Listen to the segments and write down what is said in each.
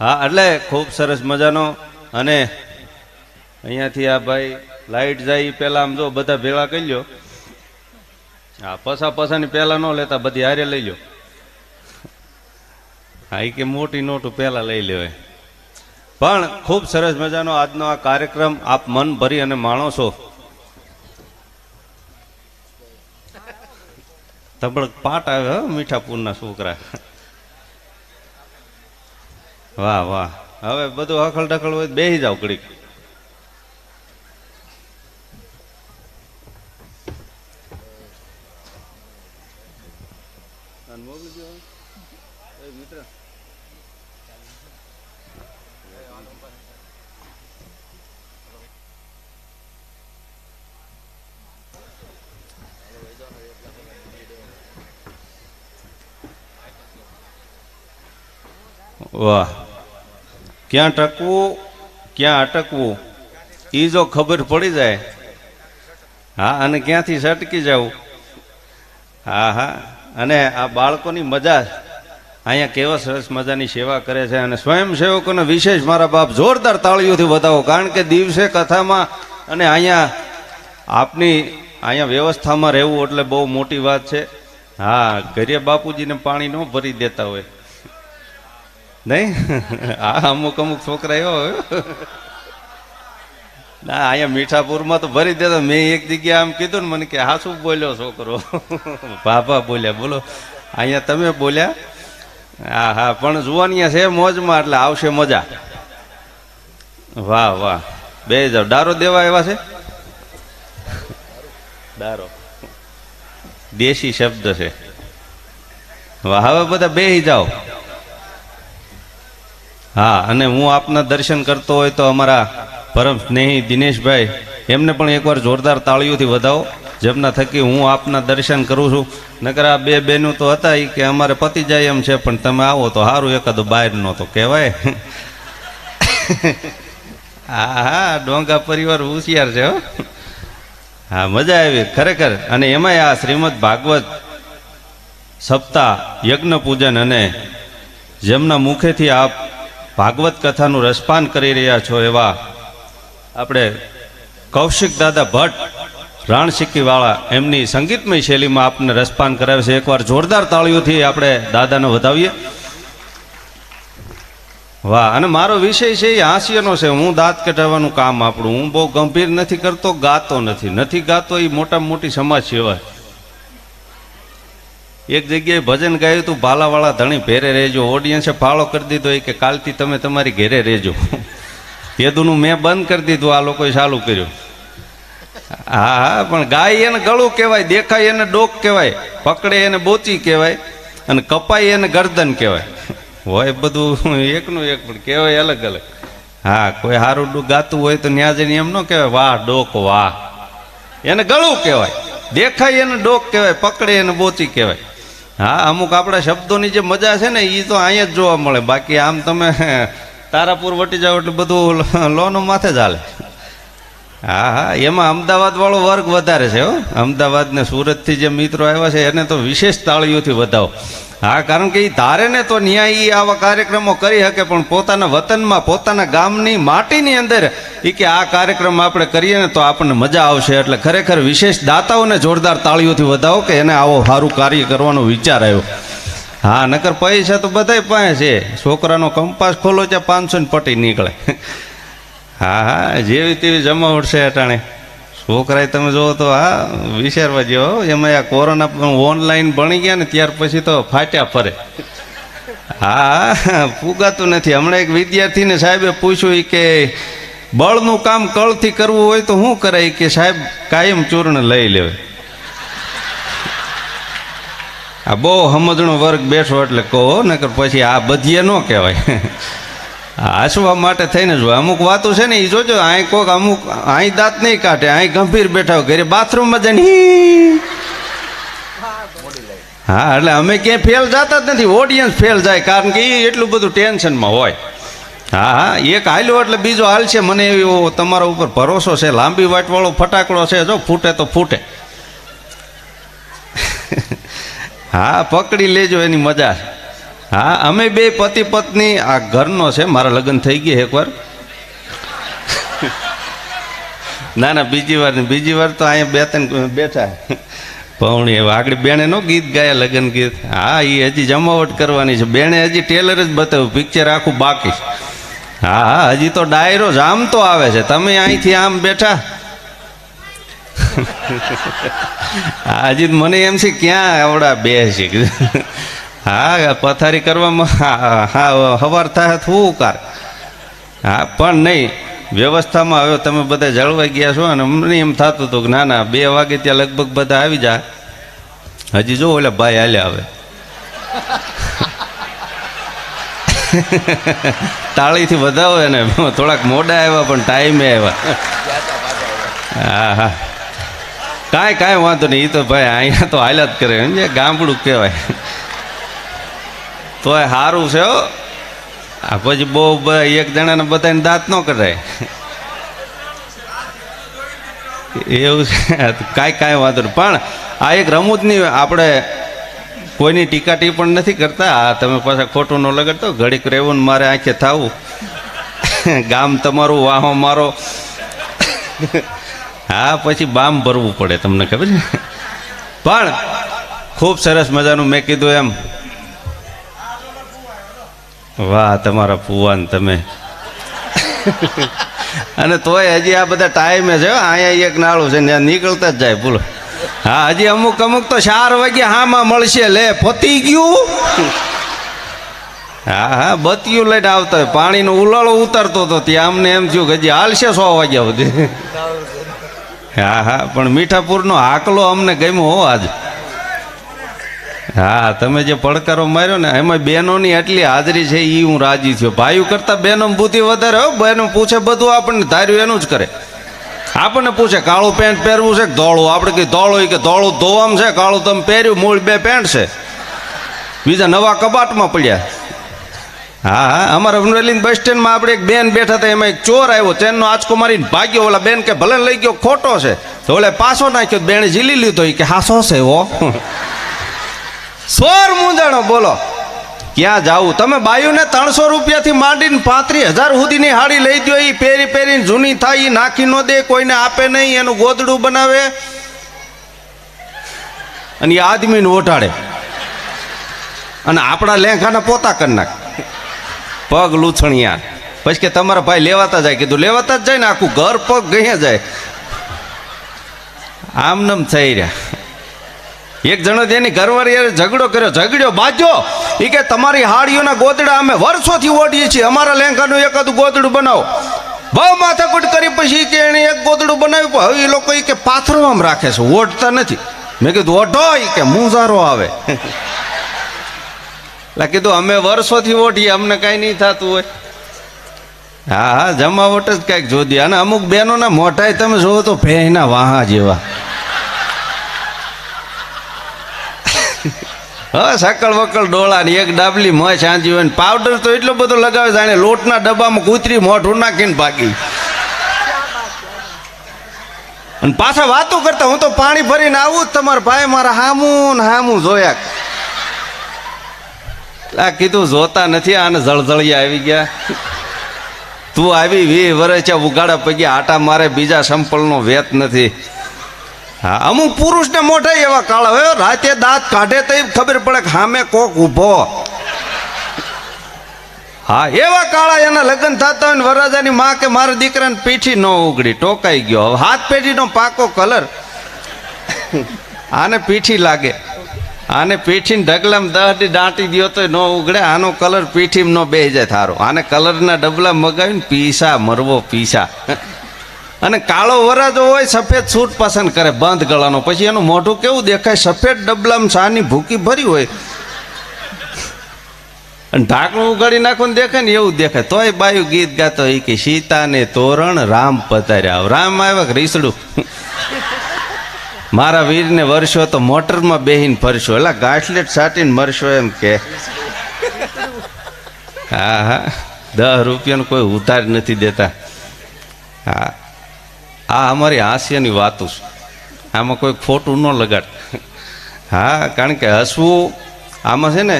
હા, એટલે ખૂબ સરસ મજાનો. અને અહીંયાથી આ ભાઈ લાઈટ જાય પેલા આમ જો બધા ભેગા કરી લ્યો. હા પસા પસાની પહેલા ન લેતા, બધી હારે લઈ લ્યો. હા કે મોટી નોટું પહેલા લઈ લેવાય. પણ ખૂબ સરસ મજાનો આજનો આ કાર્યક્રમ આપ મન ભરી અને માણો છો. તબડક પાટ આવે મીઠાપુરના છોકરા. વાહ વાહ. હવે બધું હખલ ડખલ હોય બેસી જાવ ઘડીક. વાહ. ક્યાં ટકવું, ક્યાં અટકવું એ જો ખબર પડી જાય. હા, અને ક્યાંથી સટકી જવું હા હા. અને આ બાળકોની મજા અહીંયા કેવા સરસ મજાની સેવા કરે છે અને સ્વયંસેવકોને વિશેષ મારા બાપ જોરદાર તાળીઓથી વધાવો. કારણ કે દિવસે કથામાં અને અહીંયા આપની અહીંયા વ્યવસ્થામાં રહેવું એટલે બહુ મોટી વાત છે. હા, ઘરે બાપુજીને પાણી ન ભરી દેતા હોય. નહીં? આ અમુક અમુક છોકરા એવો ના અહીંયા મીઠાપુરમાં તો ભરી દેતો મેં એક જગ્યાએ આમ કીધું ને મને કે હા શું બોલ્યો છોકરો? ભાભા બોલ્યા બોલો અહીંયા તમે બોલ્યા? હા હા પણ જુવાનિયા છે મોજમાં એટલે આવશે મજા. વાહ વાહ. બે જાવ ડારો દેવા એવા છે? ડારો દેશી શબ્દ છે. વાહ હવે બધા બેહી જાઓ. હા, અને હું આપના દર્શન કરતો હોય તો અમારા પરમ સ્નેહી દિનેશભાઈ એમને પણ એકવાર જોરદાર તાળીઓથી વધાવો. જેમના થકી હું આપના દર્શન કરું છું. નકર આ બે બેનું તો હતા ઈ કે અમારે પતી જાય એમ છે, પણ તમે આવો તો સારું એકાદો બહારનો તો કહેવાય. હા હા, ડોંગા પરિવાર હોશિયાર છે, હા. મજા આવી, ખરેખર. અને એમાંય આ શ્રીમદ ભાગવત સપ્તાહ યજ્ઞ પૂજન અને જેમના મુખેથી આપ ભાગવત કથાનું રસપાન કરી રહ્યા છો એવા આપણે કૌશિક દાદા ભટ્ટ, રાણસિક્કીવાળા એમની સંગીતમય શૈલીમાં આપને રસપાન કરાવે છે. એકવાર જોરદાર તાળીઓથી આપણે દાદાને વધાવીએ. વાહ, અને મારો વિષય છે એ હાસ્યનો છે. હું દાંત કઢાવવાનું કામ આપણું હું બહુ ગંભીર નથી કરતો, ગાતો નથી. નથી ગાતો એ મોટામાં મોટી સમાજ સેવા એક જગ્યાએ ભજન ગાયું હતું ભાલાવાળા ધણી, ભેરે રહેજો. ઓડિયન્સે ફાળો કરી દીધો એ કે, કાલથી તમે તમારી ઘેરે રહેજો. તેદુનું મેં બંધ કરી દીધું, આ લોકોએ ચાલુ કર્યું. હા હા, પણ ગાય એને ગળું કહેવાય, દેખાય એને ડોક કહેવાય, પકડે એને બોચી કહેવાય, અને કપાય એને ગરદન કહેવાય. હોય બધું, એકનું એક, પણ કહેવાય અલગ અલગ. હા, કોઈ સારું ગાતું હોય તો ન્યા જઈને એમ ન કહેવાય, વાહ, ડોક, વાહ. એને ગળું કહેવાય, દેખાય એને ડોક કહેવાય, પકડે એને બોચી કહેવાય. હા, અમુક આપણા શબ્દોની જે મજા છે ને એ તો અહીંયા જ જોવા મળે. બાકી આમ તમે તારાપુર વટી જાઓ એટલે બધું લોનું માથે જ હાલે. હા હા એમાં અમદાવાદ વાળો વર્ગ વધારે છે, હો. અમદાવાદ ને સુરતથી જે મિત્રો આવ્યા છે, એને તો વિશેષ તાળીઓથી વધાવો. હા, કારણ કે એ ધારે ને તો ન્યાય આવા કાર્યક્રમો કરી શકે, પણ પોતાના વતનમાં, પોતાના ગામની માટીની અંદર એ કે આ કાર્યક્રમ આપણે કરીએ ને તો આપણને મજા આવશે. એટલે ખરેખર વિશેષ દાતાઓને જોરદાર તાળીઓથી વધાવો કે એને આવો સારું કાર્ય કરવાનો વિચાર આવ્યો. હા, નકર પૈસા તો બધાય પાસે છે. છોકરાનો કંપાસ ખોલો ત્યાં પાંચસો ને પટી નીકળે. હા હા, જેવી તેવી જમાવટ છે અટાણે. છોકરાએ તમે જુઓ તો, હા, વિચારવા જેવો એમાં આ કોરોના ઓનલાઈન ભણી ગયા ને, ત્યાર પછી તો ફાટ્યા ફરે. હા ફૂગાતું નથી. હમણાં એક વિદ્યાર્થીને સાહેબે પૂછ્યું કે, બળનું કામ કળથી કરવું હોય તો શું કરાય? કે, સાહેબ, કાયમ ચૂર્ણ લઈ લેવાય આ બહુ સમજણો વર્ગ બેઠો એટલે કહો, નકર પછી આ બધીએ ન કહેવાય. હસવા માટે થઈને જો અમુક વાતો છે ને એ જોજો અહીં કોક અમુક અહીં દાંત નહીં કાઢે અહીં ગંભીર બેઠા હોય, ઘરે બાથરૂમમાં જઈને હી. એટલે અમે ક્યાંય ફેલ જતા જ નથી ઓડિયન્સ ફેલ જાય, કારણ કે એ એટલું બધું ટેન્શનમાં હોય. હા હા, એક હાલ્યો એટલે બીજો હાલશે, મને એવો તમારા ઉપર ભરોસો છે, લાંબી વાટવાળો ફટાકડો છે, જો ફૂટે તો ફૂટે. હા, પકડી લેજો એની મજા. હા, અમે બે પતિ પત્ની, આ ઘરનો છે, મારા લગ્ન થઈ ગયા એકવાર. ના ના, બીજી વાર બીજી વાર તો અહીંયા બે ત્રણ બેઠા. પૌણી આગળ બેણે નો ગીત ગાયા, લગ્ન ગીત. હા એ હજી જમાવટ કરવાની છે. બેણે હજી ટેલર જ બતાવ્યું પિક્ચર આખું બાકી. હા હા, હજી તો ડાયરો જ આમ તો આવે છે. તમે અહીંથી આમ બેઠા. હજી મને એમ છે, ક્યાં આવડા બે છે? હા પથારી કરવામાં, હા હવાર થાય થોડું કાર હા, પણ નહીં, વ્યવસ્થામાં હવે તમે બધા જળવાઈ ગયા છો અને અમને એમ થતું હતું કે ના ના, બે વાગે ત્યાં લગભગ બધા આવી જા. હજી જો ઓલા ભાઈ હાલ્યા આવે. તાળીથી વધાવો ને થોડાક મોડા આવ્યા પણ ટાઈમે આવ્યા. હા હા. કાંઈ કાંઈ વાંધો નહીં એ તો ભાઈ અહીંયા તો હાલ્યા જ કરે સમજે ગામડું કહેવાય. તોય સારું છે આ પછી બહુ એક જણાને બધાને દાંત ન કરાય એવું છે. કાંઈ કાંઈ વાંધો નહીં. પણ આ એક રમૂજની આપણે કોઈની ટીકા ટીપણ નથી કરતા. આ તમે પાછા ખોટું ન લગાડતો. ઘડીક રહેવું ને મારે આંખે થવું. ગામ તમારું, વાહો મારો. હા, પછી બામ ભરવું પડે, તમને ખબર છે? પણ ખૂબ સરસ મજાનું મેં કીધું એમ. વાહ, તમારા પુવાન તમે. અને તોય હજી આ બધા ટાઈમે છે. અહીંયા એક નાળું છે ત્યાં નીકળતા જ જાય બોલો હા, હજી અમુક અમુક તો ચાર વાગ્યા હામાં મળશે, લે, પતી ગયું. હા હા, બતિયું લઈને આવતા હોય. પાણીનો ઉલાળો ઉતરતો હતો ત્યાં અમને એમ થયું કે હજી હાલશે સો વાગ્યા સુધી. હા હા, પણ મીઠાપુરનો હાકલો અમને ગમ્યો હો આજ. હા, તમે જે પડકારો માર્યો ને, એમાં બહેનોની એટલી હાજરી છે એ હું રાજી થયો. ભાઈઓ કરતા બહેનો બુદ્ધિ વધારે હો, બહેનો પૂછે બધું આપણને, ધાર્યું એનું જ કરે. આપણને પૂછે, કાળું પેન્ટ પહેરવું છે કે ધોળું? આપણે કઈ ધોળું કે ધોળું ધોવામ છે, કાળું તમે પહેર્યું, મૂળ બે પેન્ટ છે. બીજા નવા કબાટમાં પડ્યા. હા હા, અમારા અમરેલી બસ સ્ટેન્ડમાં આપણે એક બેન બેઠા હતા, એમાં એક ચોર આવ્યો, ચેનનો આંચકો મારીને ભાગ્યો, ઓલા બેન કે, ભલે લઈ ગયો, ખોટો છે. તો ઓલે પાછો નાખ્યો બેને ઝીલી લીધો કે હાસો છે, હો? સોર મૂંઝાણો, બોલો. ક્યાં જાવું? તમે બાયુને ત્રણસો રૂપિયાથી માંડીને પાંત્રીસ હજાર સુધીની હાડી લઈ દો એ પહેરી પહેરીને જૂની થાય એ નાખી ન દે, કોઈને આપે નહીં, એનું ગોદડું બનાવે. અને એ આદમીને ઓઢાડે. અને આપણા લેંઘાના પોતા કરી નાખે. પગ લૂછણિયા. પછી કે તમારા ભાઈ લેવાતા જાય, કીધું, લેવાતા જ જાય ને, આખું ઘર પગ ગયા જાય. આમ નમ થઈ રહ્યા. એક જણો તેની ઘરવાળી ઝઘડો કર્યો. ઝઘડ્યો બાજો. એ કે તમારી હાડીઓના ગોદડા અમે વર્ષોથી ઓઢીએ છીએ. અમારા લેંઘાનું એકાદું ગોદડું બનાવો. બહુ માથાકૂટ કરી પછી કે એણે એક ગોદડું બનાવ્યું હવે એ લોકો એ કે પાથરવામાં રાખે છે. ઓઢતા નથી. મેં કીધું, ઓઢો એ કે મુંઝારો આવે. એટલે કીધું, અમે વર્ષોથી ઓઢીએ, અમને કાંઈ નહીં થતું હોય. હા હા, જમાવટ જ કાંઈક જોદી અને અમુક બહેનોના મોઢાય તમે જોવો તો ભેના વાહા જેવા. હા સકળ વકળ ડોળા ને એક ડાબલી મોય સાંજી હોય પાવડર તો એટલો બધો લગાવે જાણે લોટના ડબ્બામાં કૂતરી મોઢું નાખીને ભાગી. અને પાછા વાતો કરતા હું તો પાણી ભરીને આવું જ તમારા ભાઈ મારા હામું ને હામું જોયા આ કીધું જોતા નથી, આને જળજળિયા આવી ગયા. તું આવી વી વર્ષ ઉગાડા પૈકી આટા મારે બીજા સંપલનો વેત નથી. હા, અમુક પુરુષને મોઢા એવા કાળા હોય રાતે દાંત કાઢે તો ખબર પડે કે સામે કોક ઊભો. હા, એવા કાળા એના લગ્ન થતા હોય ને વરરાજાની માં કે મારા દીકરાને પીઠી ન ઉગડી, ટોકાઈ ગયો. હવે હાથ પેઢીનો પાકો કલર આને પીઠી લાગે. આને પીઠીને ઢગલામાં દહડી દાંટી દ્યો તો ન ઉગડે, આનો કલર પીઠીમાં ન બે જાય થારો. આને કલરના ડબલા મગાવીને પીસા, મરવો પીસા. અને કાળો વરાજો હોય, સફેદ સૂટ પસંદ કરે બંધ ગળાનો. પછી એનું મોઢું કેવું દેખાય? સફેદ ડબલામાં સાની ભૂકી ભરી હોય. અને ઢાંકણું ઉગાડી નાખો ને દેખાય ને એવું દેખાય. તોય બાયું ગીત ગાતો એ કે સીતાને તોરણ રામ પધાર્યા. રામ આવ્યા રીસડું? મારા વીરને વરસો તો મોટરમાં બેહીને ફરશો એટલે ગાંઠલેટ સાટીને મરશો એમ કે. હા હા દસ રૂપિયાનું કોઈ ઉધાર નથી દેતા. હા. આ અમારી હાસ્યની વાતો છે. આમાં કોઈ ખોટું ન લગાડ. હા, કારણ કે હસવું આમાં છે ને,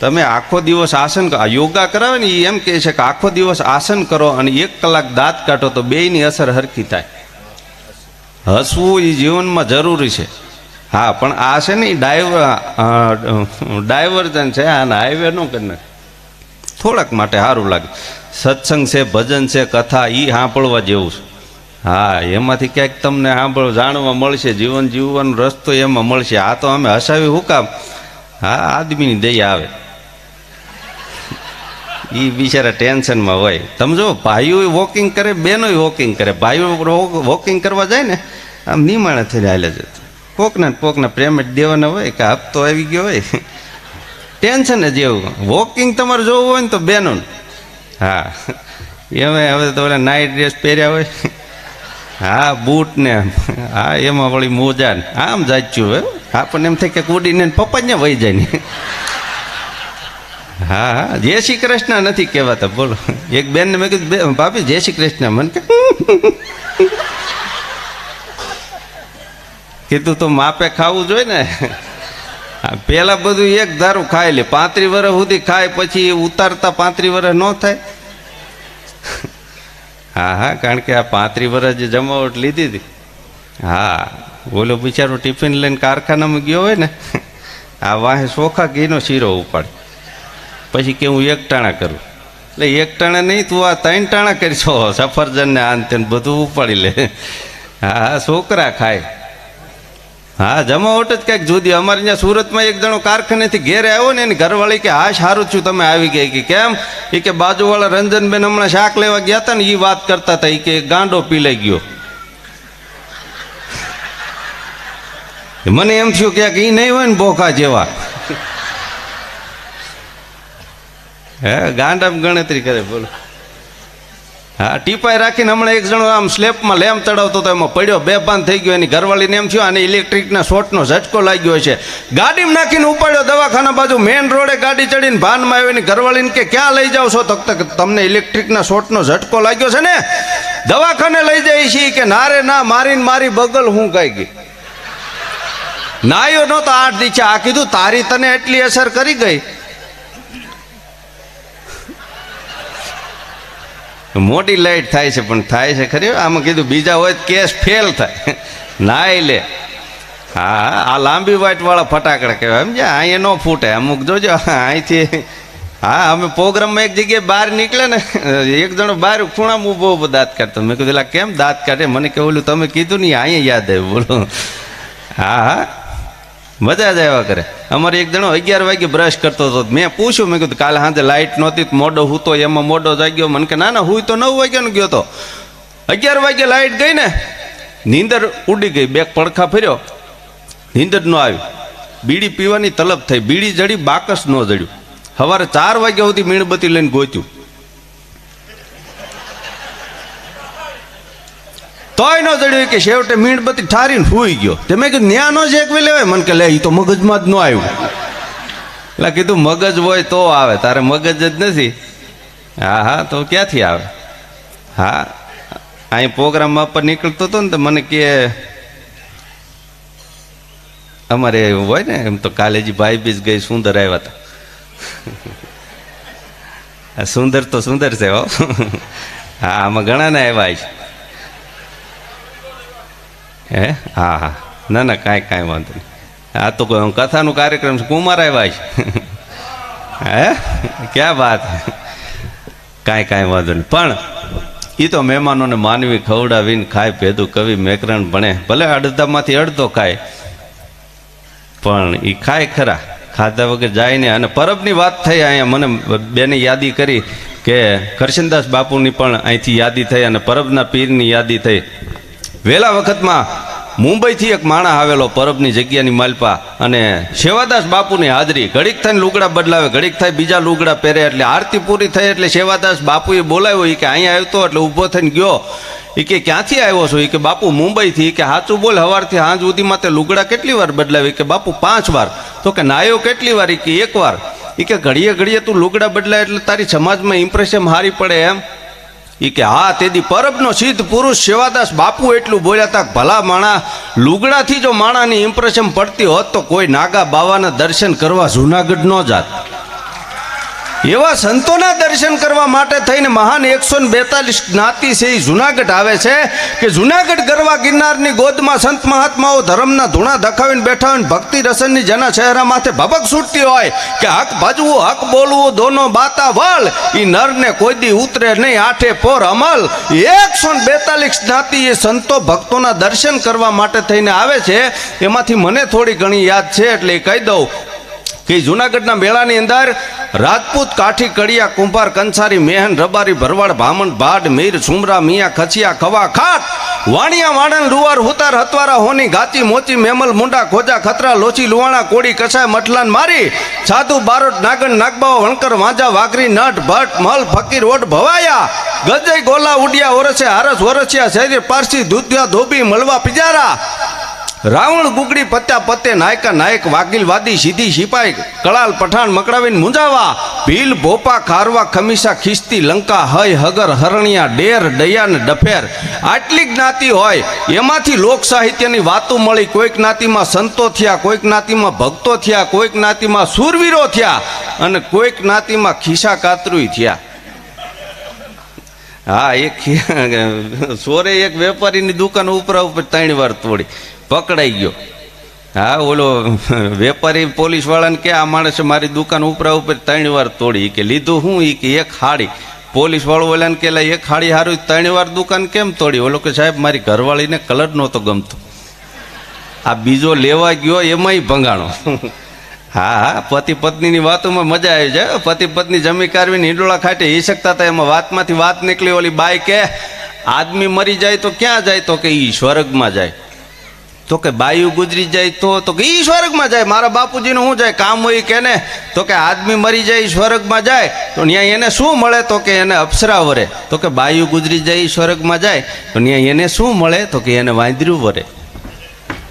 તમે આખો દિવસ આસન યોગા કરાવે ને એ એમ કહે છે કે આખો દિવસ આસન કરો અને એક કલાક દાંત કાઢો તો બેયની અસર હરખી થાય. હસવું એ જીવનમાં જરૂરી છે. હા, પણ આ છે ને ડાયવર ડાયવર્જન છે, આને હાઈવે નો કરીને થોડાક માટે સારું લાગે. સત્સંગ છે, ભજન છે, કથા એ સાંભળવા જેવું છે. હા, એમાંથી ક્યાંક તમને સાંભળ, જાણવા મળશે, જીવન જીવવાનો રસ્તો એમાં મળશે. આ તો અમે હસાવી હું કામ? હા, આદમીની દયા આવે. એ બિચારા ટેન્શનમાં હોય. તમે જો ભાઈઓ વોકિંગ કરે બહેનો વોકિંગ કરે. ભાઈઓ વોકિંગ કરવા જાય ને, આમ નિમાણે થઈને હાલે જ કોકને કોકને પ્રેમ જ દેવાના હોય કે હપ્તો આવી ગયો હોય. ટેન્શન જ એવું. વોકિંગ તમારે જોવું હોય ને તો બહેનો હા. એમાં, હવે તો ઓલા નાઇટ ડ્રેસ પહેર્યા હોય. હા બૂટ ને હા એમાં વળી મોજા ને. આમ જાચ્યું હવે આપણને એમ થાય કે કુડીને પપ્પા ને વહી જાય ને. હા હા જય શ્રી કૃષ્ણ નથી કહેવાતા બોલો. એક બેનને મેં કીધું "બે- ભાભી જય શ્રી કૃષ્ણ. મને કે કીધું તો માપે ખાવું જોઈએ ને. હા, પેલા બધું એક ધારું ખાઈ લે. પાંત્રી વર્ષ સુધી ખાય પછી ઉતારતા પાંત્રી વર્ષ ન થાય. હા હા, કારણ કે આ પાંત્રી વર્ષ જમાવટ લીધી હતી. હા બોલો બિચારો ટિફિન લઈને કારખાનામાં ગયો હોય ને, આ વાહે સોખા ઘીનો શીરો ઉપાડ. પછી કે હું એક ટાણા કરું. એટલે એક ટાણા નહીં, તું આ ત્રણ ટાણા કરશો. સફરજનને આન તેને બધું ઉપાડી લે. હા, છોકરા ખાય. હા, જમાવટ જ કંઈક જુદી. અમારે અહીંયા સુરતમાં એક જણો કારખાનેથી ઘેરે આવ્યો ને એની ઘરવાળી કે, હા, સારું છું તમે આવી ગઈ કે, કેમ? એ કે, બાજુવાળા રંજનબેન હમણાં શાક લેવા ગયા હતા ને એ વાત કરતા હતા એ કે, ગાંડો પીલાઈ ગયો. મને એમ થયું કે એ નહીં હોય ને બોખા જેવા. હે, ગાંડામ ગણતરી કરે, બોલો. હા, ટીપાઈ રાખીને હમણાં એક જણો આમ સ્લેપમાં લેમ ચડાવતો હતો, એમાં પડ્યો બેભાન થઈ ગયો, એની ઘરવાળીને એમ થયું અને ઇલેક્ટ્રિકના શોર્ટનો ઝટકો લાગ્યો છે. ગાડીમાં નાખીને ઉપાડ્યો દવાખાના બાજુ મેઇન રોડે ગાડી ચડીને ભાનમાં આવ્યો એની ઘરવાળીને કે, ક્યાં લઈ જાવ છો? તો તમને ઇલેક્ટ્રિકના શોર્ટનો ઝટકો લાગ્યો છે ને. દવાખાને લઈ જાય છે કે, ના રે, ના, મારીને મારી બગલ હું ગાઈ ગઈ. નાયો નહોતો, આઠ દીચા આ કીધું, તારી તને એટલી અસર કરી ગઈ. મોટી લાઈટ થાય છે, પણ થાય છે ખરી આમાં કીધું બીજા હોય કેસ ફેલ થાય. નાય લે. હા આ લાંબી વાઈટવાળા ફટાકડા કહેવાય. એમ અહીંયા ન ફૂટે, અમુક જોજો, અહીંથી, હા, અમે પ્રોગ્રામમાં એક જગ્યાએ બહાર નીકળે ને, એક જણો બહાર ખૂણામાં ઊભો ઊભો દાંત કાઢતો. મેં કીધું એટલે કેમ દાંત કાઢે? મને કે તમે કીધું નહીં અહીંયા યાદ આવ્યું. બોલો. હા હા. મજા જ આવ્યા કરે. અમારે એક જણો અગિયાર વાગે બ્રશ કરતો હતો. મેં પૂછ્યું, મેં કીધું, કાલે સાંજે લાઇટ નહોતી મોડો હૂતો એમાં મોડો જાગ્યો. મને કે, ના ના, હું તો નવ વાગ્યાનો ગયો તો. અગિયાર વાગે લાઇટ ગઈ ને, નીંદર ઉડી ગઈ, બે પડખા ફર્યો. નીંદર ન આવી. બીડી પીવાની તલબ થઈ. બીડી જડી બાકસ ન જડ્યું. સવારે ચાર વાગ્યા સુધી મીણબત્તી લઈને ગોત્યું. તોય ન ચડ્યું કે છેવટે મીણબત્તી ઠારીને ફૂઈ ગયો. તે મેં કીધું, ન્યા નો જેકવી લેવાય મને કે, લે એ તો મગજમાં જ ન આવ્યું. એટલે કીધું, મગજ હોય તો આવે, તારે મગજ જ નથી. હા હા, તો ક્યાંથી આવે? હા, અહીં પ્રોગ્રામમાં પર નીકળતો હતો ને તો મને કે, અમારે એવું હોય ને, એમ તો કાલેજી ભાઈ બીજ ગઈ, સુંદર આવ્યા હતા સુંદર તો સુંદર છે હા, આમાં ઘણાને આવ્યા છે. હે? હા હા. ના ના, કાંઈ કાંઈ વાંધો નહીં. આ તો કોઈ કથાનું કાર્યક્રમ છે, કુમાર આવ્યા છે. હે? ક્યાં વાત? કાંઈ કાંઈ વાંધો નહીં. પણ એ તો મહેમાનોને માનવી ખવડાવીને ખાય, ભેદું કવિ મેકરણ ભણે. ભલે અડધામાંથી અડધો ખાય, પણ એ ખાય ખરા. ખાધા વગર જાય ને અને પરબની વાત થઈ અહીંયા મને બેને યાદી કરી કે કરશનદાસ બાપુની પણ અહીંથી યાદી થઈ અને પરબના પીરની યાદી થઈ. વહેલા વખતમાં મુંબઈથી એક માણસ આવેલો પરબની જગ્યાની માલપા અને સેવાદાસ બાપુની હાજરી. ઘડીક થઈને લુગડા બદલાવે, ઘડીક થાય બીજા લુગડા પહેરે એટલે આરતી પૂરી થઈ એટલે સેવાદાસ બાપુએ બોલાવ્યો એ કે અહીંયા આવ્યો એટલે ઊભો થઈને ગયો. એ કે ક્યાંથી આવ્યો છો? એ કે બાપુ, મુંબઈથી. કે સાચું બોલ સવારથી હાંજ સુધીમાં તે લુગડા કેટલી વાર બદલાવી? કે બાપુ, પાંચ વાર. તો કે નાયો કેટલી વાર? એ કે એક વાર. એ કે ઘડીએ ઘડીએ તું લુગડા બદલાય એટલે તારી સમાજમાં ઇમ્પ્રેશન હારી પડે એમ. એ કે, હા, તેદી પરબનો સિદ્ધ પુરુષ સેવાદાસ બાપુ એટલું બોલ્યા હતા ભલા માણા, લુગડાથી જો માણાની ઇમ્પ્રેશન પડતી હોત તો કોઈ નાગા બાવાના દર્શન કરવા જુનાગઢ ન જાત. એવા સંતોના દર્શન કરવા માટે થઈને મહાન એકસો બેતાલીસ જ્ઞાતિ છે એ જુનાગઢ આવે છે કે જુનાગઢ ગરવા ગિરનારની ગોદમાં સંત મહાત્માઓ ધર્મના ધૂણા દખાવીને બેઠા હોય ભક્તિ રસનની જેના ચહેરા માથે ભબક છૂટતી હોય કે હક ભજવું હક બોલવું, દોનો બાતા વળ એ નરને કોઈ દી ઉતરે નહીં, આઠે પોર અમલ. એકસો બેતાલીસ જ્ઞાતિ એ સંતો ભક્તોના દર્શન કરવા માટે થઈને આવે છે. એમાંથી મને થોડી ઘણી યાદ છે એટલે કહી દઉં. કે જૂનાગઢના મેળાની અંદર રાજપૂત, કાઠી, કડિયા, કુંભાર, કંસારી, મેહન, રબારી, ભરવાડ, ભામણ ભાડ મીર સુમરા મિયા ખચિયા ખવા ખાટ વાણિયા, વાણન, લુવાર, હુતાર, હતવારા, હોની ગાચી મોચી મેમલ, મુંડા, ખોજા, ખતરા, લોચી, લુવાણા કોડી કસાય, મઠલાન, મારી, સાધુ, બારોટ નાગણ નાગબાઓ, વણકર, વાંજા, વાઘરી, નટ, ભટ્ટ, મલ, ફકીર, ઓટ, ભવાયા ગજય ગોલા, ઉડિયા ઓરસે હારસ, વરસિયા, શરીર, પારસી, દૂધિયા, ધોબી મળવા પિજારા રાવણ ગુગડી પત્યા પત્તે નાયકા નાયક વાકીલ વાદી સીધી સિપાઈ, કળાલ પઠાણ મકડાવીને મુંજાવા ભીલ, ભોપા, ખારવા, ખમીસા, ખિસ્તી, લંકા, હય, હગર, હરણિયા, ડેર, ડયા ને ડફેર. આટલી જ્ઞાતિ હોય, એમાંથી લોક સાહિત્યની વાતો મળી. કોઈક જ્ઞાતિમાં સંતો થયા, કોઈક જ્ઞાતિમાં ભક્તો થયા, કોઈક જ્ઞાતિમાં સુરવીરો થયા અને કોઈક જ્ઞાતિમાં ખિસ્સા કાતરુય થયા. હા, એક સોરે એક વેપારીની દુકાન ઉપર ઉપર ત્રણ વાર તોડી, પકડાઈ ગયો. હા, ઓલો વેપારી પોલીસ વાળાને કે આ માણસે મારી દુકાન ઉપરા ઉપર ત્રણ વાર તોડી. કે લીધું હું એ કે એક હાડી. પોલીસ વાળો ઓલાને કે એક હાડી હારું ત્રણ વાર દુકાન કેમ તોડી? ઓલો કે સાહેબ, મારી ઘરવાળીને કલર નહોતો ગમતો. આ બીજો લેવા ગયો, એમાંય ભંગાણો. હા હા, પતિ પત્નીની વાતોમાં મજા આવી જાય. પતિ પત્ની જમી કારવીને હિંડોળા ખાટે એ શકતા હતા. એમાં વાતમાંથી વાત નીકળી ઓલી બાઈ કે, આદમી મરી જાય તો ક્યાં જાય? તો કે, ઈ સ્વર્ગમાં જાય. તો કે બાયુ ગુજરી જાય તો? તો કે, ઈ સ્વર્ગમાં જાય. મારા બાપુજીનું શું જાય? કામ હોય કે ને તો કે, આદમી મરી જાય સ્વર્ગમાં જાય. તો ત્યાં એને શું મળે? તો કે, એને અપ્સરા વરે. તો કે બાયુ ગુજરી જાય સ્વર્ગમાં જાય. તો ત્યાં એને શું મળે? તો કે, એને વાંદર્યું વરે.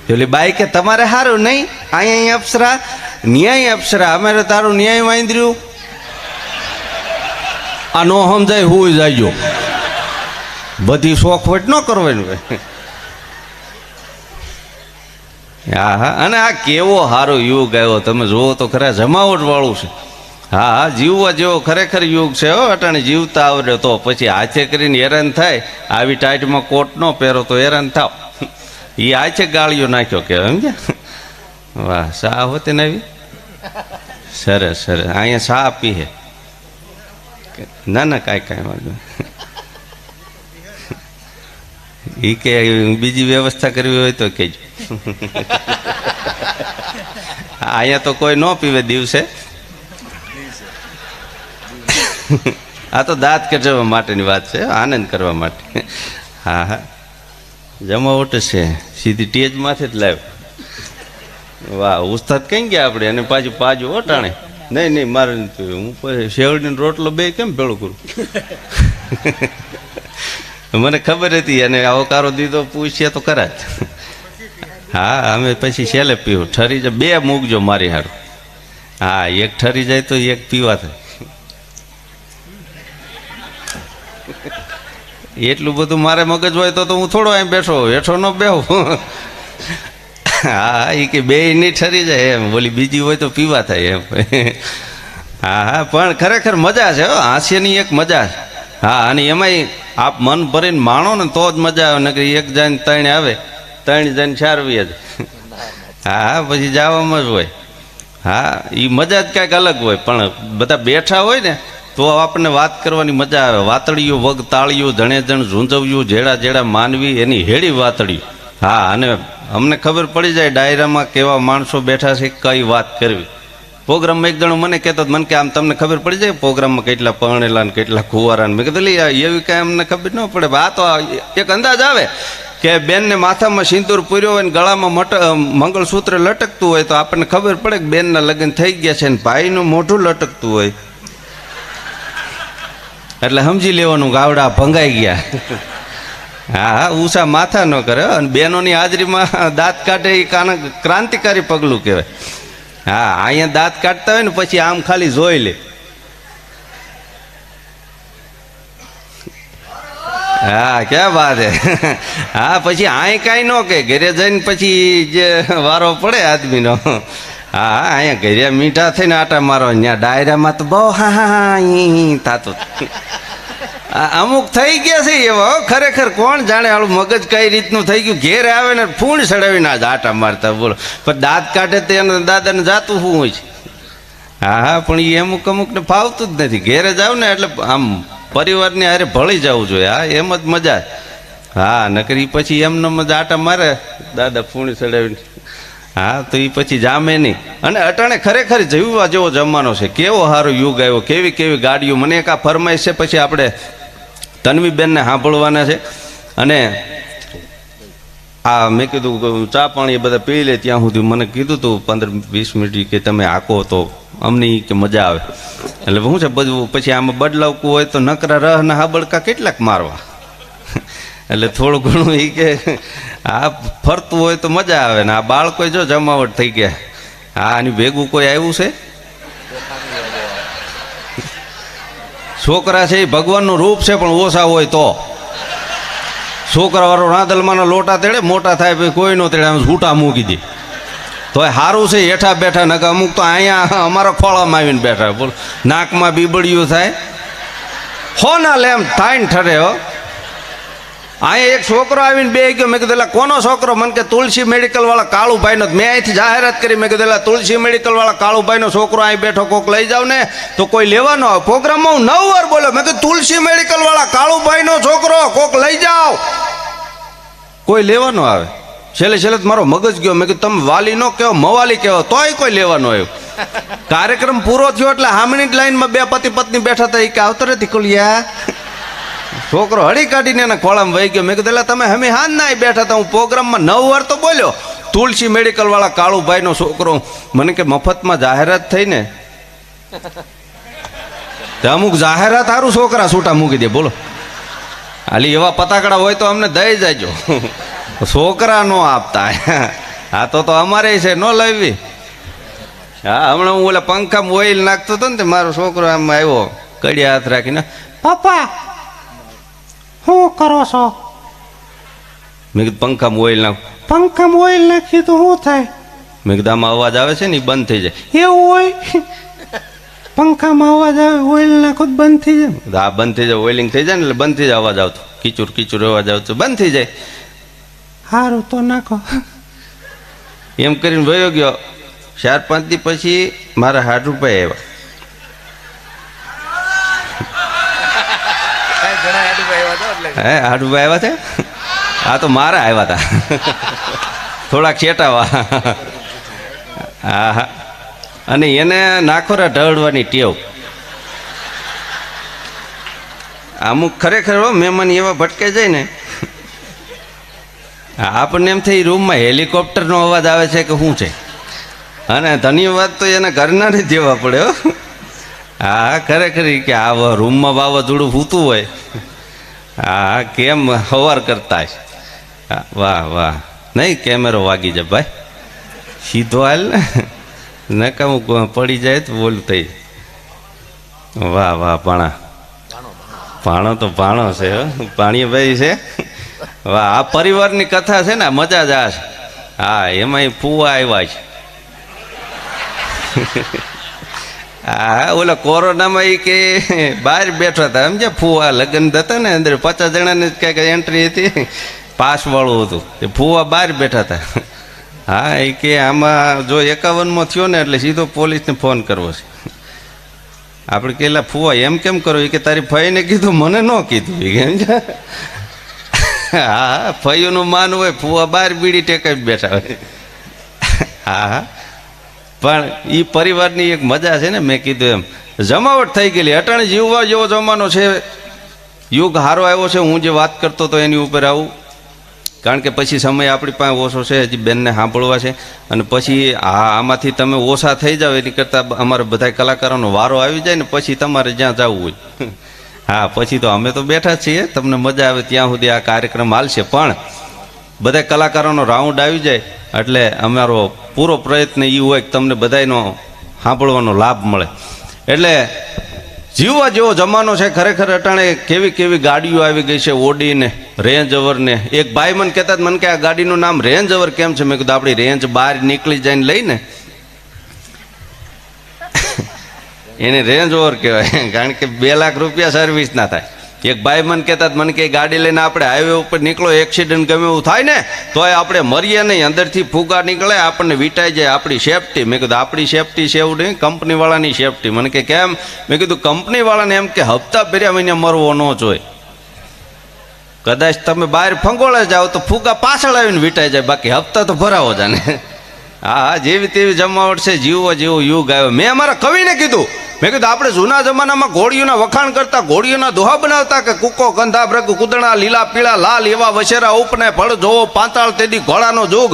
એટલે બાઈ કે, તમારે સારું નહીં? અહીંયા અપ્સરા. ન્યાય અપ્સરા અમારે તારું ન્યાય વાંદર્યું. આ નો સમજાય, હું જાયજો બધી શોખવટ ન કરવાની હોય. હા હા અને આ કેવો સારો યુગ આવ્યો. તમે જુઓ તો ખરા જમાવટ વાળું છે. હા હા, જીવવા જેવો ખરેખર યુગ છે, હો, અટાણે જીવતા આવડે તો. પછી હાથે કરીને હેરાન થાય, આવી ટાઈટમાં કોટ ન પહેરો તો હેરાન થાવ. એ હાથે ગાળીઓ નાખ્યો કે સમજ્યા વાહ શા હોતી ને આવી. સરસ સરસ. અહીંયા શા હે ના ના, કાંઈ કાંઈ વાંધો એ કે બીજી વ્યવસ્થા કરવી હોય તો કહેજો અહીંયા તો કોઈ ન પીવે દિવસે. આ તો દાંત કઢવા માટેની વાત છે, આનંદ કરવા માટે. હા હા. જમા છે સીધી ટેજમાંથી જ લાવ વાહ, ઉસ્તાદ કઈ ગયા આપણે? અને પાછું પાછું ઓટાણે? નહીં નહીં, મારે. હું શેવડીનો રોટલો બે કેમ ભેળું કરું? મને ખબર હતી, અને આવકારો દીધો પૂછીએ તો કરા જ. હા, અમે પછી છેલ્લે પીવું. ઠરી જાય બે મૂકજો મારી હારું. હા, એક ઠરી જાય તો એક પીવા થાય. એટલું બધું મારે મગજ હોય તો હું થોડો અહીં બેઠો, હેઠો ન બેહું. હા એ કે બે નહીં ઠરી જાય એમ. બોલી બીજી હોય તો પીવા થાય એમ. હા હા, પણ ખરેખર મજા છે હાસ્યની એક મજા છે. હા, અને એમાંય આપ મન ભરીને માણો ને તો જ મજા આવે, નકર એક જણ ત્રણ આવે. ત્રણ જણ સારવી જ. હા હા, પછી જવામાં જ હોય. હા એ મજા જ કાંઈક અલગ હોય. પણ બધા બેઠા હોય ને, તો આપણને વાત કરવાની મજા આવે. વાતળીઓ વગ તાળીઓ જણે જણ ઝૂંઝવ્યું, જેડા જેડા માનવી, એની હેડી વાતળીઓ. હા, અને અમને ખબર પડી જાય ડાયરામાં કેવા માણસો બેઠા છે કઈ વાત કરવી. પ્રોગ્રામમાં એક જણો મને કહેતો હતો, મને કે આમ તમને ખબર પડી જાય પ્રોગ્રામમાં કેટલા પરણેલા ને કેટલા ખુવારા મેં કીધું એવી કાંઈ અમને ખબર ન પડે. આ તો એક અંદાજ આવે કે બેનને માથામાં સિંદૂર પૂર્યો હોય ને ગળામાં મટ મંગળસૂત્ર લટકતું હોય તો આપણને ખબર પડે કે બેનના લગ્ન થઈ ગયા છે ને ભાઈનું મોઢું લટકતું હોય. એટલે સમજી લેવાનું ગાવડા ભંગાઈ ગયા. હા હા, ઉષા માથા ન કરે. અને બહેનોની હાજરીમાં દાંત કાઢે એ કાના ક્રાંતિકારી પગલું કહેવાય. હા, અહીંયા દાંત કાઢતા હોય ને પછી આમ ખાલી જોઈ લે. હા, ક્યાં વાત હે? હા, પછી આય કાંઈ ન કે ઘરે જઈને પછી જે વારો પડે આદમીનો. હા અહીંયા ઘરે મીઠા થઈને આટા મારો અહીંયા ડાયરામાં તો બહુ હા હા હા થાતું. અમુક થઈ ગયા છે એવા. ખરેખર કોણ જાણે આલું મગજ કઈ રીતનું થઈ ગયું? ઘેર આવે ને ફૂણ સડાવીને આજ આટા મારતા બોલો. પણ દાંત કાઢે તે એના દાદાને જાતું શું હોય છે? હા હા, પણ એ અમુક અમુકને ફાવતું જ નથી. ઘેરે જાવ ને એટલે આમ પરિવારની હારે ભળી જવું જોઈએ. હા, એમ જ મજા હા, નકરી પછી એમને જ આટા મારે દાદા ફૂણી ચડાવીને હા, તો એ પછી જામે નહીં. અને અટાણે ખરેખર જીવવા જેવો જમાનો છે. કેવો સારો યુગ આવ્યો, કેવી કેવી ગાડીઓ. મને એક આ ફરમાઈશ છે, પછી આપણે તન્વીબેનને સાંભળવાના છે. અને આ મેં કીધું ચા પાણી એ બધા પી લે ત્યાં સુધી. મને કીધું તું પંદર વીસ મિનિટ કે તમે આકો તો અમને કે મજા આવે. એટલે શું છે બધું પછી આમાં બદલાવવું હોય તો નકરા રહના હાબડકા કેટલાક મારવા. એટલે થોડું ઘણું એ કે આ ફરતું હોય તો મજા આવે ને આ બાળકો જો જમાવટ થઈ ગયા. હા આની ભેગું કોઈ આવ્યું છે? છોકરા છે એ ભગવાનનું રૂપ છે, પણ ઓછા હોય તો. છોકરાવાળો રાંદલમાંના લોટા તેડે, મોટા થાય પછી કોઈ નો તેડે, આમ છૂટા મૂકી દે. તો સારું છે, હેઠા બેઠા નકા અમુક તો અહીંયા અમારા ખોળામાં આવીને બેઠા. નાકમાં બીબડિયું થાય. હો ના લેમ થાય ને ઠરે હો. અહીંયા એક છોકરો આવીને બે ગયો. મેં કીધું "એલા કોનો છોકરો? મને કે, તુલસી મેડિકલ વાળા કાળુભાઈનો. મેં અહીંથી જાહેરાત કરી. મેં કીધું તુલસી મેડિકલ વાળા કાળુભાઈનો છોકરો અહીં બેઠો, કોક લઈ જાવ ને તો કોઈ લેવાનો આવે. પ્રોગ્રામમાં હું નવ વાર બોલ્યો. મેં કીધું, તુલસી મેડિકલ વાળા કાળુભાઈનો છોકરો, કોક લઈ જાઓ. કોઈ લેવાનો આવે. છેલ્લે છેલ્લે મારો મગજ ગયો. મેં કીધું, તમે વાલી નો કહેવો મવાલી કહેવો તોય કોઈ લેવાનો આવ્યો. કાર્યક્રમ પૂરો થયો એટલે હામણી લાઈનમાં બે પતિ પત્ની બેઠા હતા. એ કે, આવતો નથી કુલિયા. છોકરો હળી કાઢીને એના ખોળામાં વહી ગયો. મેં કીધું, એટલે તમે હમે હાન ના બેઠા હતા. હું પ્રોગ્રામમાં નવ વાર તો બોલ્યો. તુલસી મેડિકલવાળા કાળુભાઈનો છોકરો મને કે, મફતમાં જાહેરાત થઈ ને. અમુક જાહેરાત સારું છોકરા છૂટા મૂકી દે. બોલો. હાલી એવા પતાકડા હોય તો અમને દઈ જાયજો. છોકરા નો આપતા. હા તો તો અમારે છે, ન લેવી. હા, હમણાં હું ઓલા પંખામાં ઓઇલ નાખતો હતો ને મારો છોકરો આમ આવ્યો, કડિયા હાથ રાખીને, પપ્પા શું કરો છો? મેં કીધું પંખામાં ઓઇલ નાખ. પંખામાં ઓઇલ નાખીએ તો શું થાય? મેં કીધું આમાં અવાજ આવે છે ને એ બંધ થઈ જાય. એવું હોય? પંખામાં અવાજ આવે ઓઇલ નાખો તો બંધ થઈ જાય. આ બંધ થઈ જાય ઓઇલિંગ થઈ જાય ને એટલે બંધ થઈ જાય અવાજ આવતો. કીચુર કીચુર અવાજ આવતો. બંધ થઈ જાય. સારું તો નાખો. એમ કરીને વયો ગયો. ચાર પાંચ દી પછી મારા હાથ રૂપિયા આવ્યા ઘણા હેડુભાઈ એવા હતા એટલે હે હાડુભાઈ આવ્યા છે? આ તો મારા આવ્યા હતા. થોડાક છેટાવા. હા હા અને એને નાખોરા ઢળવાની ટેવ. અમુક ખરેખર મહેમાન એવા ભટકે જાય ને. આપણને એમ થઈ રૂમમાં હેલિકોપ્ટરનો અવાજ આવે છે કે શું છે? અને ધન્યવાદ તો એને ઘરના જ દેવા પડે, હા. ખરેખર કે આ વ- રૂમમાં વાવાઝોડું ફૂતું હોય. હા કેમ હવાર કરતા વાહ વાહ. નહીં, કેમેરો વાગી જાય ભાઈ. સીધો હાલ ને. નકામું પડી જાય તો બોલું થઈ વાહ વાહ પાણા ભાણો તો ભાણો છે. ભાણીભાઈ છે. વાહ, આ પરિવારની કથા છે ને મજા જ આ હા, એમાંય ફુવા આવ્યા છે. હા ઓલા કોરોનામાં એ કે બહાર બેઠા હતા. સમજે ફુવા લગ્ન હતા ને અંદર પચાસ જણાની જ કંઈક એન્ટ્રી હતી. પાસ વાળું હતું. તે ફુવા બહાર બેઠા હતા. હા એ કે આમાં જો એકાવનમાં થયો ને એટલે સીધો પોલીસને ફોન કરવો છે. આપણે કેલા ફુવા એમ કેમ કરો? એ કે તારી ફઈને કીધું, મને ન કીધું. એ કેમ છે હા ફઈઓનું માન હોય, ફુવા બહાર બીડી ટેકાઈ બેઠા હોય. હા હા. પણ એ પરિવારની એક મજા છે ને, મેં કીધું એમ. જમાવટ થઈ ગયેલી. અટાણે જીવવા જેવો જમાનો છે. યુગ હારો આવ્યો છે. હું જે વાત કરતો હતો એની ઉપર આવું. કારણ કે પછી સમય આપણી પાસે ઓછો છે. હજી બેનને સાંભળવા છે. અને પછી આ આમાંથી તમે ઓછા થઈ જાઓ. એની કરતાં અમારે બધા કલાકારોનો વારો આવી જાય ને, પછી તમારે જ્યાં જવું હોય. હા, પછી તો અમે તો બેઠા છીએ. તમને મજા આવે ત્યાં સુધી આ કાર્યક્રમ હાલશે. પણ બધા કલાકારોનો રાઉન્ડ આવી જાય. એટલે અમારો પૂરો પ્રયત્ન એ હોય કે તમને બધાનો સાંભળવાનો લાભ મળે. એટલે જીવવા જેવો જમાનો છે, ખરેખર અટાણે કેવી કેવી ગાડીઓ આવી ગઈ છે, ઓડીને રેન્જ ઓવરને એક ભાઈ મને કહેતા મને કે આ ગાડીનું નામ રેન્જ અવર કેમ છે? મેં કીધું, આપણી રેન્જ બહાર નીકળી જાય લઈને. એને રેન્જ ઓવર કહેવાય, કારણ કે બે લાખ રૂપિયા સર્વિસ ના થાય. એક ભાઈ મને કહેતા હતા, મને કે ગાડી લઈને આપણે હાઈવે ઉપર નીકળો એક્સિડન્ટ ગમે એવું થાય ને તોય આપણે મરીએ નહીં અંદરથી ફુગા નીકળે આપણને વિટાઈ જાય આપણી સેફટી મેં કીધું આપણી સેફટી છે એવું નહીં કંપનીવાળાની સેફટી મને કે કેમ? મેં કીધું કંપનીવાળાને એમ કે હપ્તા ભર્યા મહિને મરવો ન જોઈએ કદાચ તમે બહાર ફંગોળા જાઓ તો ફુગા પાછળ આવીને વીટાઈ જાય બાકી હપ્તા તો ભરાવો જાને. હા હા જેવી તેવી જમાવટ છે જીવો જેવો યુગ આવ્યો. મેં અમારા કવિને કીધું મેં કીધું, આપણે જૂના જમાનામાં ઘોડીઓના વખાણ કરતા ઘોડીઓના દોહા બનાવતા કે કૂકો કંધા ભ્રગ કુદણા, લીલા, પીળા, લાલ એવા વછેરા ઉપને ફળ જોવો, પાંતાળ તેદી ઘોડાનો જોગ.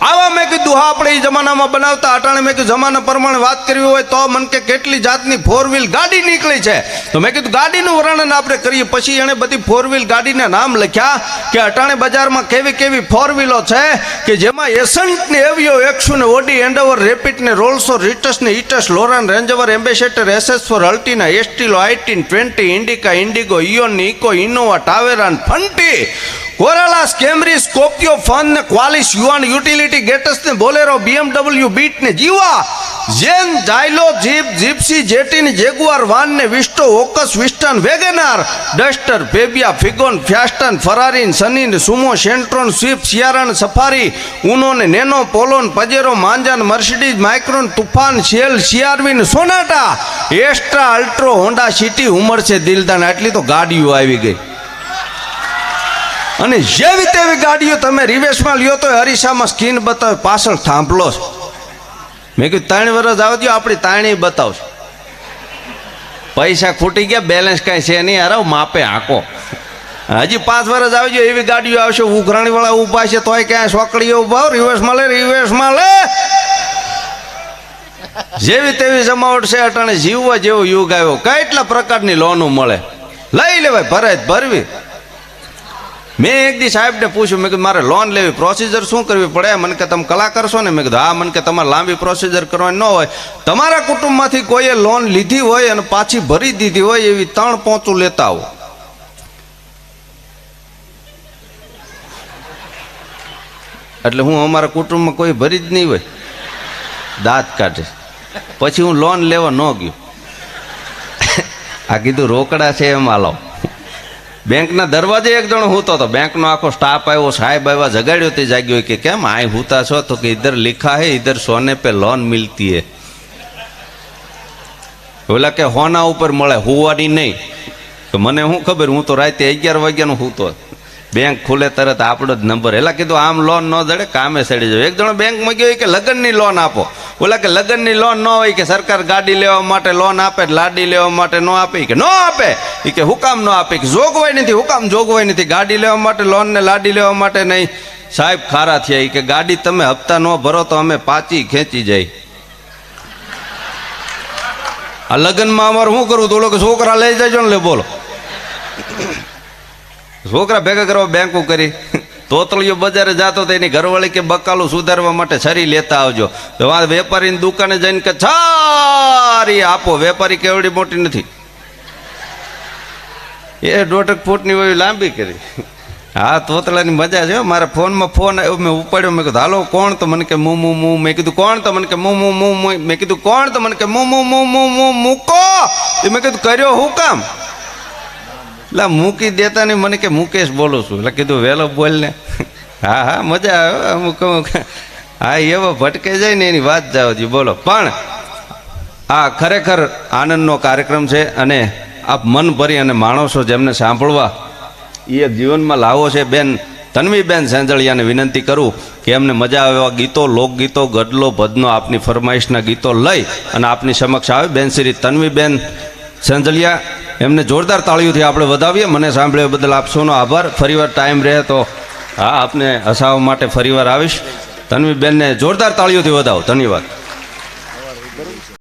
આવા મેં કીધું, હા, આપણે એ જમાનામાં બનાવતા. અટાણે મેં કીધું, જમાના પ્રમાણે વાત કરવી હોય તો મન કે કેટલી જાતની ફોર વ્હીલ ગાડી નીકળી છે. તો મેં કીધું, ગાડીનું વર્ણન આપણે કરીએ. પછી એણે બધી ફોર વ્હીલ ગાડીના નામ લખ્યા કે અટાણે બજારમાં કેવી કેવી ફોર વ્હીલો છે કે જેમાં એસન્ટ ને એવીઓ એકસો ને ઓડી, એન્ડોવર રેપિડ ને રોલ્સો રીટસ ને ઇટસ લોરાન, રેન્જવર, એમ્બેસેડર ફોર અલ્ટીના Estilo આઈટીન twenty Indica Indigo Eon Eco Innova ટાવેરાન ફંટી કોરાલા સ્કેમરી સ્કોપિયો ફન ને ક્વાલિસ યુવાન યુટિલિટી ગેટસ ને બોલેરો બીએમડબલ્યુ બીટ ને જીવા જેન જાયલો જીપ જીપસી જેટીન, જેગુઆર વાન ને વિસ્ટો ઓકસ વિસ્ટન વેગેનાર, ડસ્ટર ફેબિયા ફિગોન, ફ્યાસ્ટન, ફરારીન, સનીન, સુમો, સેન્ટ્રોન, સ્વિફ્ટ સિયારન સફારી ઉનો ને નેનો, પોલોન, પજેરો, માંજન, મર્સિડીઝ, માઇક્રોન, તુફાન, શેલ સિયારવિન સોનાટા, એસ્ટ્રા, અલ્ટ્રો, હોન્ડા, સિટી, ઉમર છે, દિલદાન, આટલી તો ગાડીઓ આવી ગઈ. અને જેવી તેવી ગાડીઓ તમે રિવેશમાં લ્યો તો હરીસામાં સ્કીન બતાવે, પાછળ થાંભલો છે. મેં કીધું, ત્રણ વર્ષ આવજો, આપણી તાણી બતાવશું. પૈસા ખૂટી ગયા, બેલેન્સ કાંઈ છે નહીં અરે માપે હાંકો. હજી પાંચ વર્ષ આવજો, એવી ગાડીઓ આવશે ઉઘરાણી વાળા ઊભા છે, તોય ક્યાંય સોકડીઓ ઊભા રિવર્સમાં લે રિવર્સમાં લે. જેવી તેવી જમાવટ છે, અટાણે જીવવા જેવો યુગ આવ્યો. કેટલા પ્રકારની લોનું મળે? લઈ લેવાય, ભરાય, ભરવી. મેં એક દી સાહેબને પૂછ્યું, મેં કીધું, મારે લોન લેવી પ્રોસિજર શું કરવી પડે? મને કે, તમે કલા કરશો ને? મેં કીધું, હા, મને કે, તમારે લાંબી પ્રોસિજર કરવાની ન હોય. તમારા કુટુંબમાંથી કોઈએ લોન લીધી હોય અને પાછી ભરી દીધી હોય એવી ત્રણ પોચું લેતા આવો. એટલે હું અમારા કુટુંબમાં કોઈ ભરી જ નહીં હોય. દાંત કાઢે. પછી હું લોન લેવા ન ગયો. આ કીધું, રોકડા છે એમ આલો બેંકના દરવાજે એક જણો હોતો હતો બેંકનો આખો સ્ટાફ આવ્યો, સાહેબ આવ્યા જગાડ્યો તે જાગ્યો કે કેમ? આ હૂતા છો તો કે ઇધર લિખા હે ઇધર સોને પે લોન મિલતી હે. ઓલા કે હોના ઉપર મળે, હુવાની નહીં. તો મને શું ખબર, હું તો રાતે અગિયાર વાગ્યાનો હૂતો. બેંક ખુલે તરત આપણો જ નંબર. એટલે કીધું, આમ લોન ન જડે, કામે સડી જાય એક જણો બેંકમાં ગયો કે લગ્નની લોન આપો. ઓલા કે લગ્નની લોન ન હોય કે સરકાર ગાડી લેવા માટે લોન આપે, લાડી લેવા માટે ન આપે કે ન આપે. એ કે હુકામ ન આપે. કે જોગવાઈ નથી, હુકામ જોગવાઈ નથી. ગાડી લેવા માટે લોન ને લાડી લેવા માટે નહીં. સાહેબ ખારા થયા. કે ગાડી તમે હપ્તા ન ભરો તો અમે પાછી ખેંચી જાય આ લગ્નમાં અમારે શું કરવું? તો ઓલો કે છોકરા લઈ જાય ને લે બોલો. છોકરા ભેગા કરવા બેંકો કરી. તોતળીઓ બજારે જાતો તો એની ઘરવાળી કે બકાલું સુધારવા માટે છરી લેતા આવજો. વેપારીની દુકાને જઈને કે, છારી આપો. વેપારી કેવડી મોટી નથી. એ દોઢક ફૂટની હોય લાંબી કરી. હા, તોતળાની મજા છે. મારા ફોનમાં ફોન આવ્યો, મેં ઉપાડ્યો, મેં કીધું, હાલો, કોણ તો? મને કે, મુ મુ મુ. મેં કીધું, કોણ તો? મને કે, મું, મુ મુ મુ. કીધું, કોણ તો? મને કે, મું, મુ મુ મુ મુ મૂકો મેં કીધું, કર્યો હું કામ? એટલે મૂકી દેતા નહીં, મને કે મુકેશ બોલું છું. એટલે કીધું વહેલો બોલ ને. હા હા, મજા આવે અમુક અમુક. હા એવો ભટકે જાય ને એની વાત જાવજી બોલો. પણ આ ખરેખર આનંદનો કાર્યક્રમ છે અને આપ મન ભરી અને માણસો જેમને સાંભળવા એ જીવનમાં લાવો છે. બેન, તન્વીબેન સેંજળિયાને વિનંતી કરું કે એમને મજા આવે એવા ગીતો, લોકગીતો, ગઢલો ભજનો આપની ફરમાઈશના ગીતો લઈ અને આપની સમક્ષ આવે. બેન, શ્રી તન્વીબેન સેંજળિયા એમને જોરદાર તાળીઓથી આપણે વધાવીએ. મને સાંભળ્યા બદલ આપ સૌનો આભાર. ફરીવાર ટાઈમ રહે તો હા, આપને હસાવવા માટે ફરીવાર આવીશ. તન્વીબેનને જોરદાર તાળીઓથી વધાવો. ધન્યવાદ.